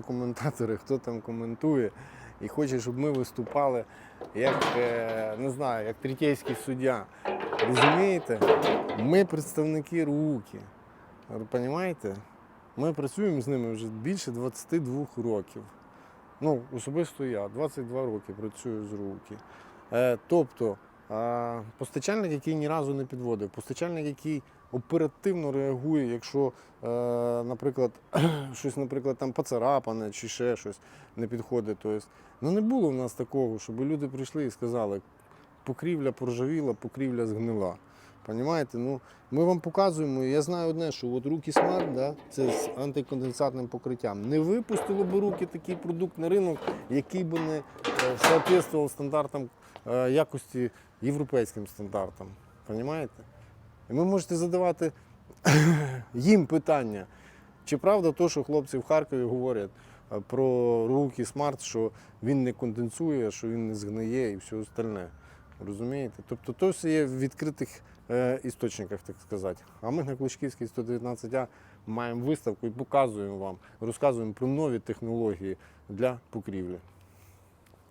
коментатори, хто там коментує і хоче, щоб ми виступали як е, не знаю, як третейський суддя. Розумієте? Ми представники РУКи. Розумієте? Ми працюємо з ними вже більше 22 років. Ну, особисто я, 22 роки працюю з РУКи. Е, тобто, постачальник, який ні разу не підводив, постачальник, який оперативно реагує, якщо, е, наприклад, щось, наприклад, там поцарапане чи ще щось не підходить. Тобто, ну не було в нас такого, щоб люди прийшли і сказали, покрівля поржавіла, покрівля згнила. Понімаєте? Ну, ми вам показуємо, я знаю одне, що от руки Smart, да, це з антиконденсатним покриттям. Не випустило б руки такий продукт на ринок, який би не е, соответствував стандартам е, якості європейським стандартам. Понімаєте? І ви можете задавати їм питання. Чи правда то, що хлопці в Харкові говорять е, про руки Смарт, що він не конденсує, що він не згниє і все остальне. Розумієте? Тобто то все є в відкритих е, істочниках, так сказати. А ми на Кличківській 119А маємо виставку і показуємо вам, розказуємо про нові технології для покрівлі.